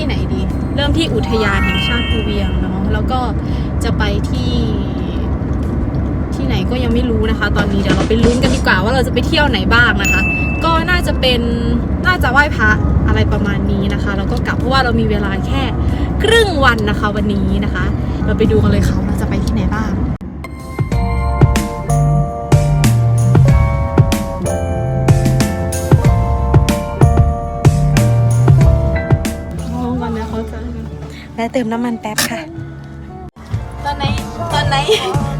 ที่ไหนดี เริ่มที่อุทยานแห่งชาติภูเวียงเนาะแล้วก็จะไปที่ที่ไหนก็ยังไม่รู้นะคะ ตอนนี้เดี๋ยวเราไปลุ้นกันดีกว่าว่าเราจะไปเที่ยวไหนบ้างนะคะ ก็น่าจะเป็นน่าจะไหว้พระอะไรประมาณนี้นะคะ แล้วก็กลับเพราะว่าเรามีเวลาแค่ครึ่งวันนะคะ วันนี้นะคะ เราไปดูกันเลยค่ะว่าเราจะไปที่ไหนบ้าง แวะเติมน้ำมันแป๊บค่ะ ตอนไหนตอนไหน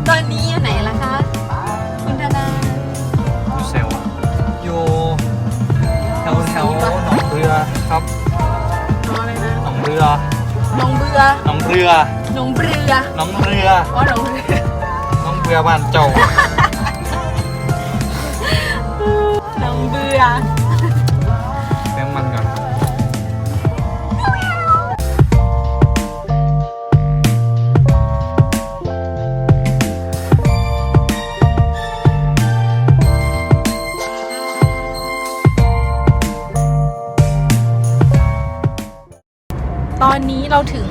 ตอนนี้อยู่ไหนล่ะคะ คุณธนาอยู่เซลล์อะอยู่แถวแถวหนองเรือครับน้องอะไรนะหนองเรือน้องเบือหนองเรือน้องเบือหนองเรืออ๋อน้องเบือหนองเรือบ้านเจ้าน้องเบือ เราถึง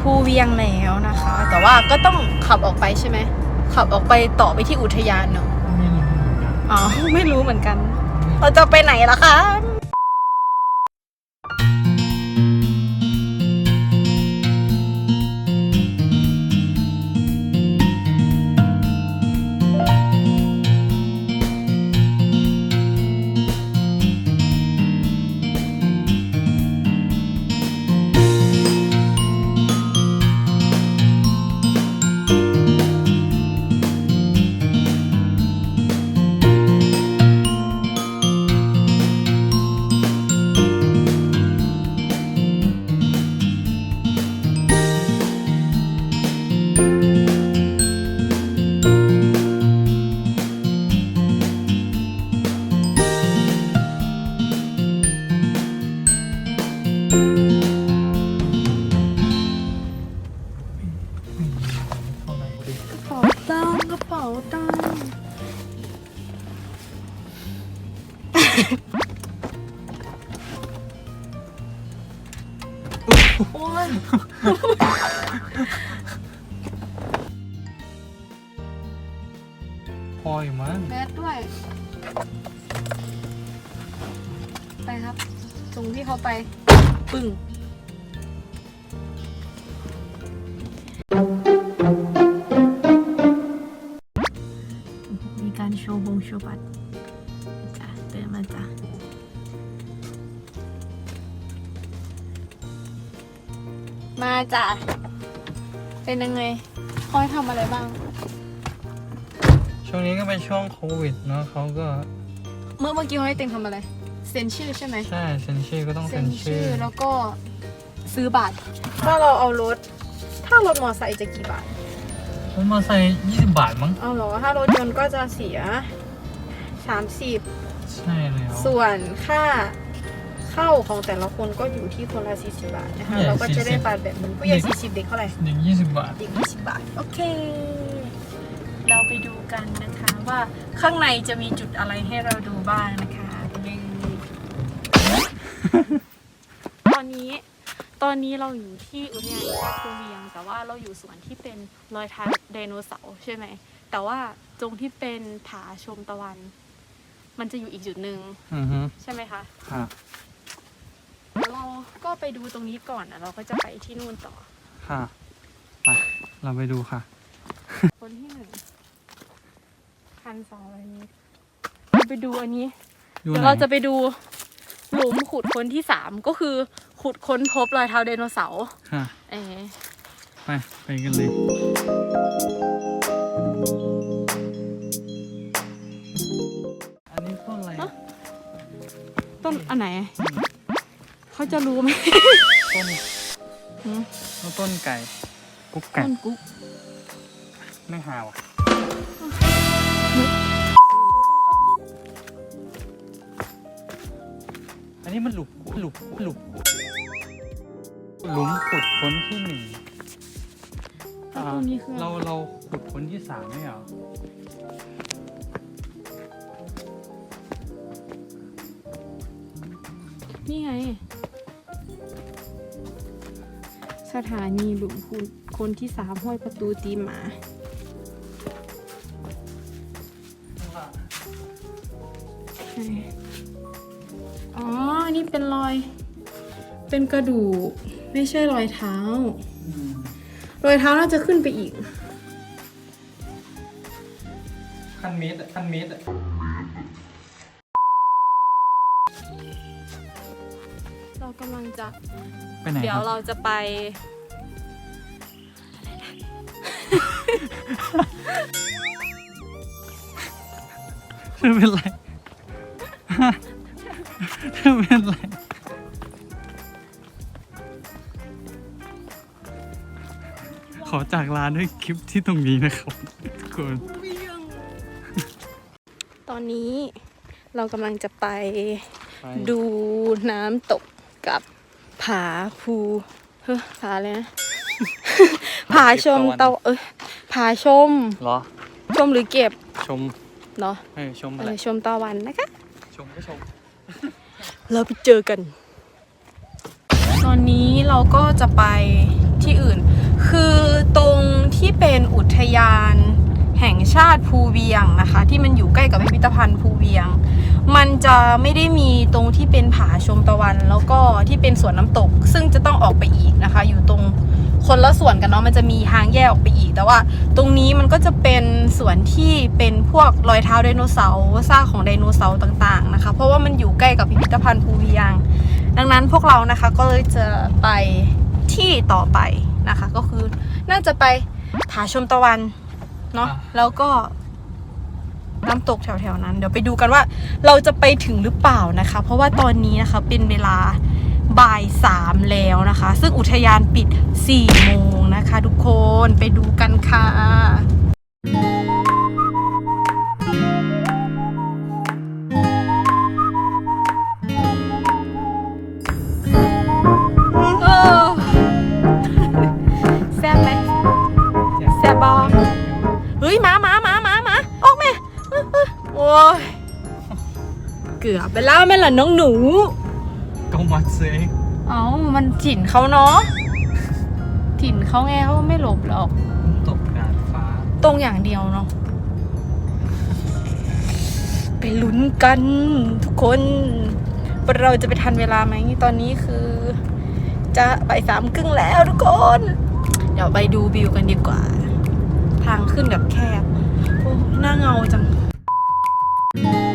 ภูเวียงแล้วนะคะ แต่ว่าก็ต้องขับออกไปใช่ไหม ขับออกไปต่อไปที่อุทยานเนาะอ๋อ ไม่รู้เหมือนกัน เราจะไปไหนล่ะคะ การโชว์บงโชว์บัตรจ้ะเตือนมาจ้ะมาจ้ะเป็นยังไงคอยทำอะไรบ้าง ช่วงนี้ก็เป็นช่วงโควิดเนาะเขาก็ เมื่อเมื่อกี้ให้เต็งทำอะไร เซ็นชื่อใช่ไหมใช่เซ็นชื่อก็ต้องเซ็เซ็นนชื่ชื่ออแล้วก็ซื้อบัตรถ้าเราเอารถ ถ้ารถมอไซค์จะกี่บาทผ มมาใส่ยี่สิบบาทมั้ง เอาเหรอ ถ้ารถยนต์ก็จะเสีย 30 ใช่แล้วส่วนค่าเข้าของแต่ละคนก็อยู่ที่คนละ 40 บาทนะคะผู้ใหญ่เราก็จะได้40บัตรแบบเหมือนผู้ใหญ่ 40 เด็กเท่าไหร่เด็กยี่สิบบาท เด็ก20 บาท โอเค เราไปดูกันนะคะว่าข้างในจะมีจุดอะไรให้เราดูบ้างนะคะหนึ่งตอนนี้ ตอนนี้เราอยู่ที่อุทยานแห่งชาติภูเวียง แต่ว่าเราอยู่ส่วนที่เป็นรอยเท้าไดโนเสาร์ใช่ไหม แต่ว่าตรงที่เป็นผาชมตะวัน มันจะอยู่อีกจุดหนึ่งอือฮึใช่ไหมคะค่ะเดี๋ยวเราก็ไปดูตรงนี้ก่อนนะเราก็จะไปที่นู่นต่อ ค่ะไปเราไปดูค่ะ คนที่หนึ่งพันสองอะไรนี้เราไปดูอันนี้ อยู่เดี๋ยวไหนเราจะไปดูหลุมขุดค้นที่สามก็คือ ขุดค้นพบรอยเท้าไดโนเสาร์ค่ะเออไปไปกันเลย อันนี้ต้นอะไรต้นอันไหน เขาจะรู้ไหมต้นหืมต้นไก่ กุ๊กไก่ต้นกุ๊กไม่หาวอะอันนี้มันหลุมหลุมหลุม หลุมขุดค้นที่หนึ่งแล้วต้นนี้คืออะไร เราเราขุดค้นที่สามไม่เหรอนี่ไง สถานีหลุมพูนคนที่สามห้วยประตูตีหมา อ๋อ นี่เป็นรอย เป็นกระดูก ไม่ใช่รอยเท้า รอยเท้าน่าจะขึ้นไปอีก ขั้นเมตรอะขั้นเมตรอะเรากำลังจะ ไปไหนเดี๋ยวเราจะไปไม่เป็นไร ขอจากลาด้วยคลิปที่ตรงนี้นะครับทุกคนตอนนี้เรากำลังจะไปไปดูน้ำตกกับผาภูเฮ้ยผาเลยนะผาชมเตาเอ้ยผาชมเหรอ ชมหรือเก็บชมเนาะเออชมเออะไรอชมตะวันนะคะ ชมก็ชม เราไปเจอกัน ตอนนี้เราก็จะไป งชาติภูเวียงนะคะ ที่มันอยู่ใกล้กับพิพิธภัณฑ์ภูเวียง มันจะไม่ได้มีตรงที่เป็นผาชมตะวัน แล้วก็ที่เป็นสวนน้ำตก ซึ่งจะต้องออกไปอีกนะคะ อยู่ตรงคนละส่วนกันเนาะมันจะมีทางแยกออกไปอีก แต่ว่า ตรงนี้มันก็จะเป็นส่วนที่เป็นพวกรอยเท้าไดโนเสาร์ซากของไดโนเสาร์ต่างๆนะคะ เพราะว่ามันอยู่ใกล้กับพิพิธภัณฑ์ภูเวียง ดังนั้นพวกเรานะคะก็เลยจะไปที่ต่อไปนะคะ ก็คือน่าจะไปผาชมตะวัน เนาะแล้วก็น้ำตกแถวๆนั้น เดี๋ยวไปดูกันว่าเราจะไปถึงหรือเปล่านะคะ เพราะว่าตอนนี้นะคะเป็นเวลาบ่ายสามแล้วนะคะ ซึ่งอุทยานปิด4ี่โมงนะคะ ทุกคนไปดูกันค่ะ เกือบไปแล้วแม่ล่ะน้องหนู ก็มัดเซงเอ้ามันถิ่นเขาเนาะถิ่นเขาไงเขาไม่หลบหรอก ตกดาดฟ้า ตรงอย่างเดียวเนาะไปลุ้นกันทุกคนเราจะไปทันเวลาไหมตอนนี้คือ จะไปสามครึ่งแล้วทุกคน เดี๋ยวไปดูวิวกันดีกว่า ทางขึ้นแบบแคบโอ้หน้าเงาจังใ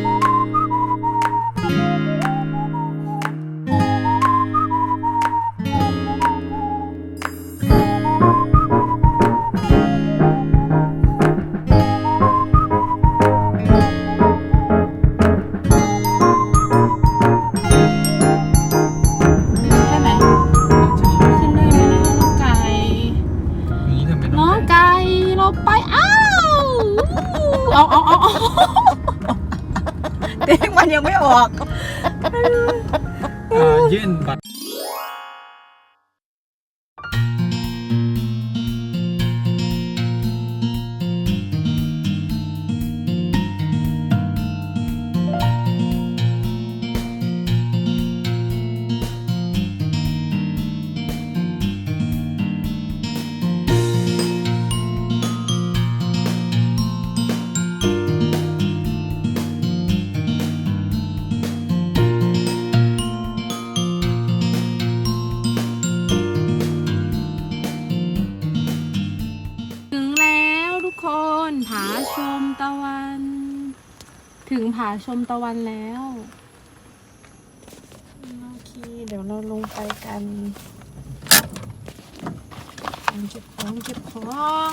ถึงผาชมตะวันแล้ว โอเค เดี๋ยวเราลงไปกันเก็บของเก็บของ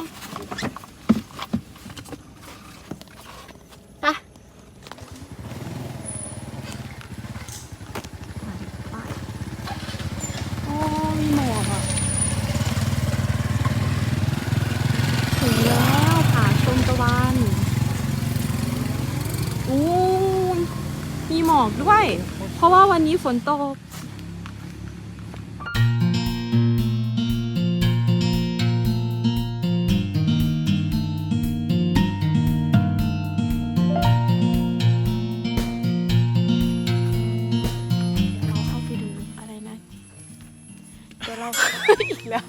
วันนี้ฝนตกอีกแล้ว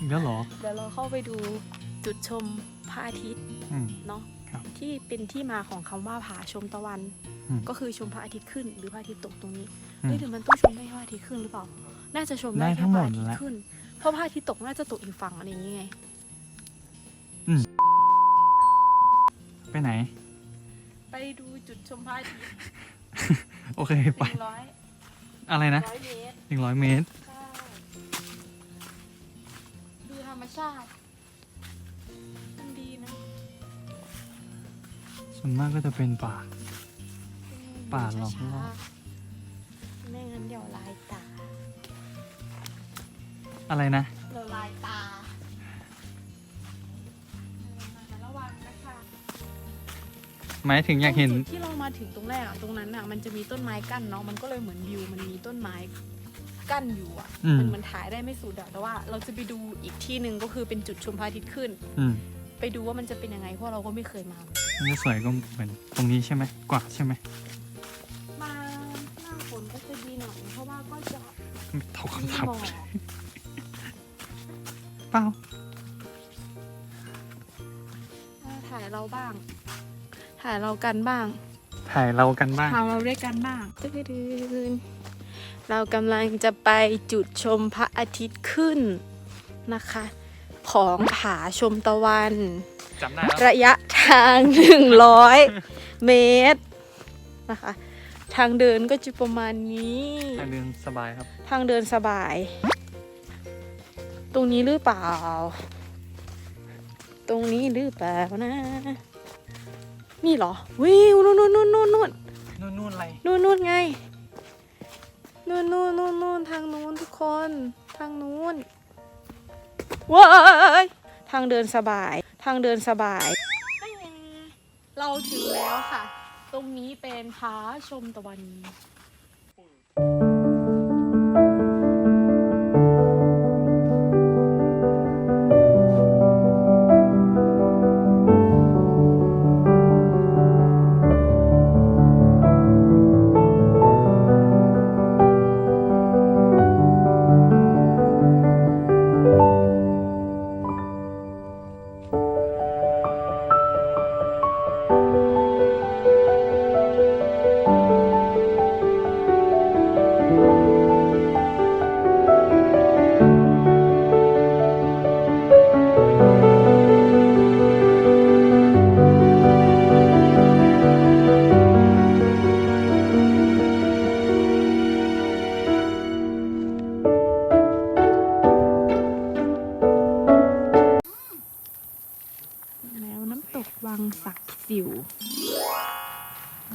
อีกแล้วเหรอ เดี๋ยวเราเข้าไปดูจุดชมพระอาทิตย์เนาะที่เป็นที่มาของคำว่าผาชมตะวัน ก็คือชมพระอาทิตย์ขึ้นหรือพระอาทิตย์ตกตรงนี้อืมเฮ้ยหรือมันต้องชมได้แค่พระอาทิตย์ขึ้นหรือเปล่า น่าจะชมได้ได้แค่ทั้งหพมระดอาทิตแหละย์ขึ้น เพราะพระอาทิตย์ตกน่าจะตกอีกฝั่งอะไรอย่างเงี้ยไงไปไหน ไปดูจุดชมพระอาทิตย์โอเคหไปนึ่งร้อยอะไรนะร้อยเมตรหนึ่งร้อยเมตรใช่ดูธรรมชาติมันดีนะส่วนมากก็จะเป็นป่า ป่าหรอกช้าๆไม่งั้นเดี๋ยวลายตาอะไรนะ เดี๋ยวลายตาระวังนะคะหมายถึงอยากเห็น ตรงจุดที่เรามาถึงตรงแรกอะตรงนั้นอะมันจะมีต้นไม้กั้นเนาะมันก็เลยเหมือนวิวมันมีต้นไม้กั้นอยู่อะอืม มันมันถ่ายได้ไม่สุดอะแต่ว่าเราจะไปดูอีกที่หนึ่งก็คือเป็นจุดชมพระอาทิตย์ขึ้น อืมไปดูว่ามันจะเป็นยังไงเพราะเราก็ไม่เคยมา มันจะสวยก็เหมือนตรงนี้ใช่ไหมกว่าใช่ไหม จะเท่ามีคำถามหมอกเปล่าอ่าถ่ายเราบ้าง ถ่ายเรากันบ้าง ถ่ายเรากันบ้าง ถ่ายเราด้วยกันบ้างตึ๊ดๆเรากำลังจะไปจุดชมพระอาทิตย์ขึ้นนะคะ ของผาชมตะวันจำได้แล้วระยะทาง 100 เมตรนะคะ ทางเดินก็จะประมาณนี้ ทางเดินสบายครับ ทางเดินสบาย ตรงนี้หรือเปล่า ตรงนี้หรือเปล่านะ นี่เหรอ วิวนู่นนู่นนู่นนู่นนู่นนู่นนู่นอะไร นู่นนู่นไง นู่นนู่นนู่นนู่นทางนู้นทุกคน ทางนู้นว้ายทางเดินสบาย ทางเดินสบาย เราถึงแล้วค่ะ ตรงนี้เป็นผาชมตะวัน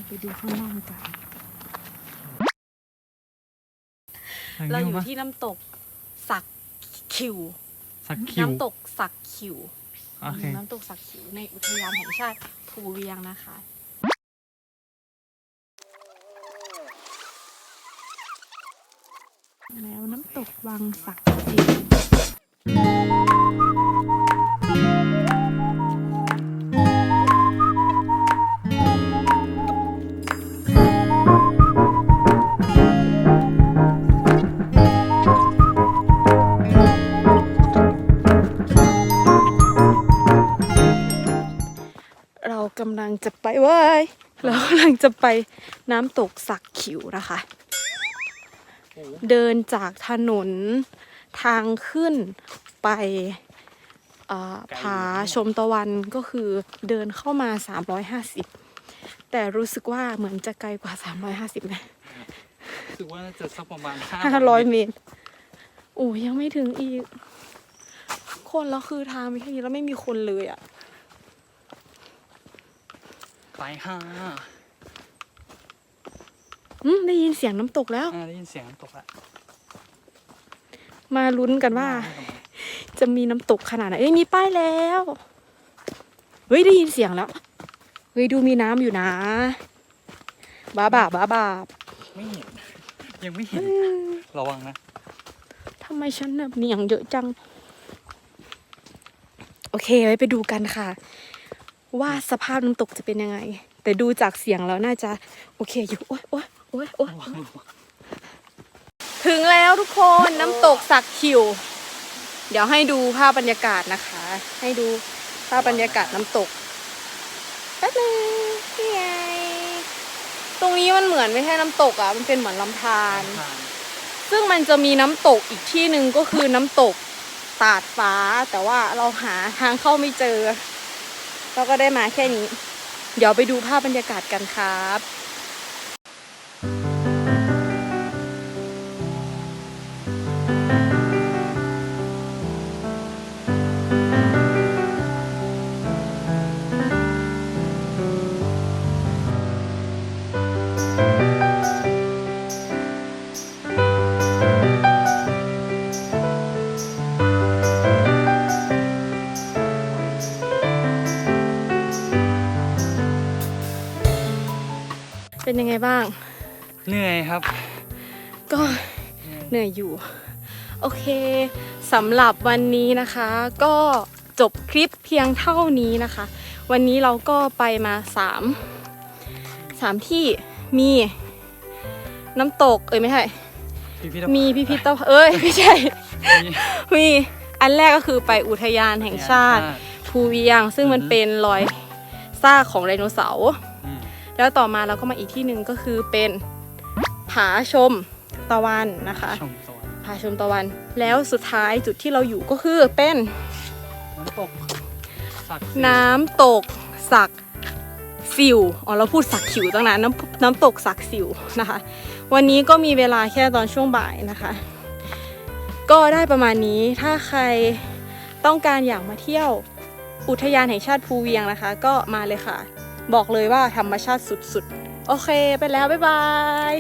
ไปดูข้างล่างกันทางเราอยู่ปะที่น้ำตกสักคิว สักคิว น้ำตกสักคิว โอเค น้ำตกสักคิวในอุทยานแห่งชาติภูเวียงนะคะ แล้วน้ำตกวังสักสิว ลังจะไปเว้ยเรากำลังจะไปน้ำตกสักขิวนะคะ เดินจากถนนทางขึ้นไปเอ่อผาชมตะวันก็คือเดินเข้ามา 350 แต่รู้สึกว่าเหมือนจะไกลกว่า 350นะรู้สึกว่าจะสักประมาณ 500 เมตร โอ้ยังไม่ถึงอีก คนแล้วคือทางมีแค่นี้แล้วไม่มีคนเลยอะ ไปห้าอืมได้ยินเสียงน้ำตกแล้ว อ่าได้ยินเสียงน้ำตกละมาลุ้นกันว่า จะมีน้ำตกขนาดไหนเอ้ยมีป้ายแล้ว เฮ้ยได้ยินเสียงแล้ว เฮ้ยดูมีน้ำอยู่นะ บ้าบาบ้าบาไม่เห็น ยังไม่เห็น ระวังนะทำไมฉันแบบเหนียงเยอะจัง โอเคไว้ไปดูกันค่ะ ว่าสภาพน้ำตกจะเป็นยังไง แต่ดูจากเสียงแล้วน่าจะโอเคอยู่โอ๊ยโอ๊ยโอ๊ยโอ๊ยถึงแล้วทุกคนน้ำตกสักคิว เดี๋ยวให้ดูภาพบรรยากาศนะคะ ให้ดูภาพบรรยากาศน้ำตกแป๊บนึงนี่ไงตรงนี้มันเหมือนไม่ใช่น้ำตกอะ มันเป็นเหมือนลำธารซึ่งมันจะมีน้ำตกอีกที่หนึ่งก็คือน้ำตกตาดฟ้า แต่ว่าเราหาทางเข้าไม่เจอ เราก็ได้มาแค่นี้ เดี๋ยวไปดูภาพบรรยากาศกันครับ เป็นยังไงบ้าง เหนื่อยครับ ก็เหนื่อยอยู่ โอเคสำหรับวันนี้นะคะ ก็จบคลิปเพียงเท่านี้นะคะ วันนี้เราก็ไปมาสามสามที่มีน้ำตกเอ้ยไม่ใช่พิพิธภัณฑ์มีพิพิธภัณฑ์เอ้ยไม่ใช่มีมีอันแรกก็คือไปอุทยานแห่งชาติ ภูเวียง ซึ่งมันอือฮึเป็นรอยซากของไดโนเสาร์อืม แล้วต่อมาเราก็มาอีกที่หนึ่งก็คือเป็นผาชมตะวันนะคะชมสวนผาชมตะวัน แล้วสุดท้ายจุดที่เราอยู่ก็คือเป็นน้ำตกสักดิ์ศรีน้ำตกสักสิวอ๋อเราพูดสักขิวตั้งนานน้ำน้ำตกสักสิวนะคะ วันนี้ก็มีเวลาแค่ตอนช่วงบ่ายนะคะ ก็ได้ประมาณนี้ถ้าใครต้องการอยากมาเที่ยวอุทยานแห่งชาติภูเวียงนะคะ ก็มาเลยค่ะ บอกเลยว่าธรรมชาติสุดๆ โอเค ไปแล้ว บ๊ายบาย